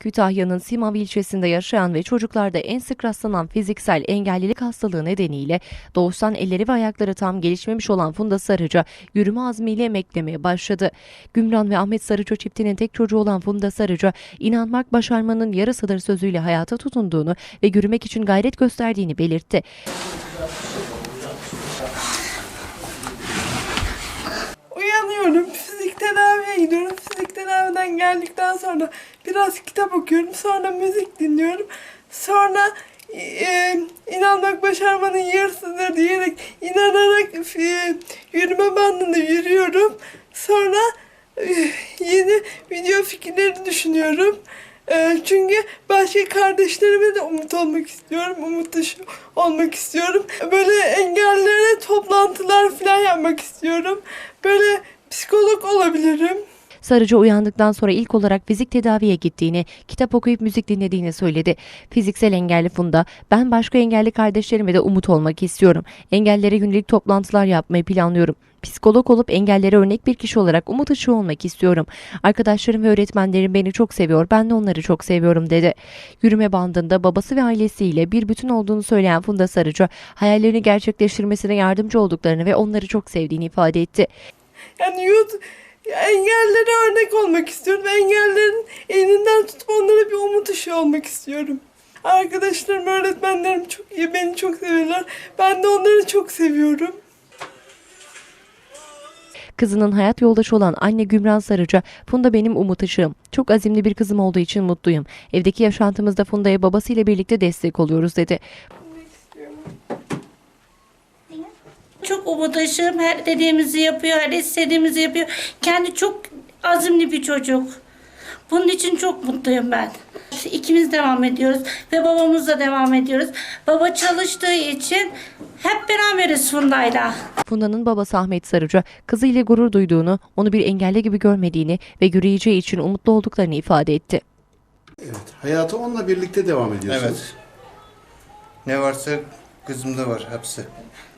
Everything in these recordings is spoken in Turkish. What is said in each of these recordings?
Kütahya'nın Simav ilçesinde yaşayan ve çocuklarda en sık rastlanan fiziksel engellilik hastalığı nedeniyle doğuştan elleri ve ayakları tam gelişmemiş olan Funda Sarıca yürüme azmiyle emeklemeye başladı. Gümran ve Ahmet Sarıca çiftinin tek çocuğu olan Funda Sarıca, inanmak başarmanın yarısıdır sözüyle hayata tutunduğunu ve yürümek için gayret gösterdiğini belirtti. Uyanıyorum, fizik tedaviye gidiyorum. Fizik geldikten sonra biraz kitap okuyorum. Sonra müzik dinliyorum. Sonra e, inanmak başarmanın yarısıdır diyerek inanarak e, yürüme bandında yürüyorum. Sonra e, yeni video fikirleri düşünüyorum. E, çünkü başka kardeşlerime de umut olmak istiyorum. Umut dışı olmak istiyorum. Böyle engellere toplantılar falan yapmak istiyorum. Böyle psikolog olabilirim. Sarıca uyandıktan sonra ilk olarak fizik tedaviye gittiğini, kitap okuyup müzik dinlediğini söyledi. Fiziksel engelli Funda, ben başka engelli kardeşlerime de umut olmak istiyorum. Engellere yönelik toplantılar yapmayı planlıyorum. Psikolog olup engellere örnek bir kişi olarak umut ışığı olmak istiyorum. Arkadaşlarım ve öğretmenlerim beni çok seviyor, ben de onları çok seviyorum dedi. Yürüme bandında babası ve ailesiyle bir bütün olduğunu söyleyen Funda Sarıca, hayallerini gerçekleştirmesine yardımcı olduklarını ve onları çok sevdiğini ifade etti. Yani yurt engellere örnek olmak istiyorum. Engellerin elinden tutup onlara bir umut ışığı olmak istiyorum. Arkadaşlarım, öğretmenlerim çok iyi, beni çok seviyorlar. Ben de onları çok seviyorum. Kızının hayat yoldaşı olan anne Gümran Sarıca, Funda benim umut ışığım. Çok azimli bir kızım olduğu için mutluyum. Evdeki yaşantımızda Funda'ya babasıyla birlikte destek oluyoruz dedi. Çok umutaşım. Her dediğimizi yapıyor, her istediğimizi yapıyor. Kendi çok azimli bir çocuk. Bunun için çok mutluyum ben. İkimiz devam ediyoruz ve babamızla devam ediyoruz. Baba çalıştığı için hep beraberiz Funda'yla. Funda'nın babası Ahmet Sarıca, kızıyla gurur duyduğunu, onu bir engelli gibi görmediğini ve yürüyeceği için umutlu olduklarını ifade etti. Evet. Hayata onunla birlikte devam ediyorsunuz. Evet. Ne varsa kızımda var hepsi.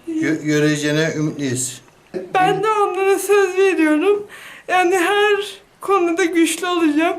Gö- göreceğine ümitliyiz. Ben de onlara söz veriyorum. Yani her konuda güçlü olacağım.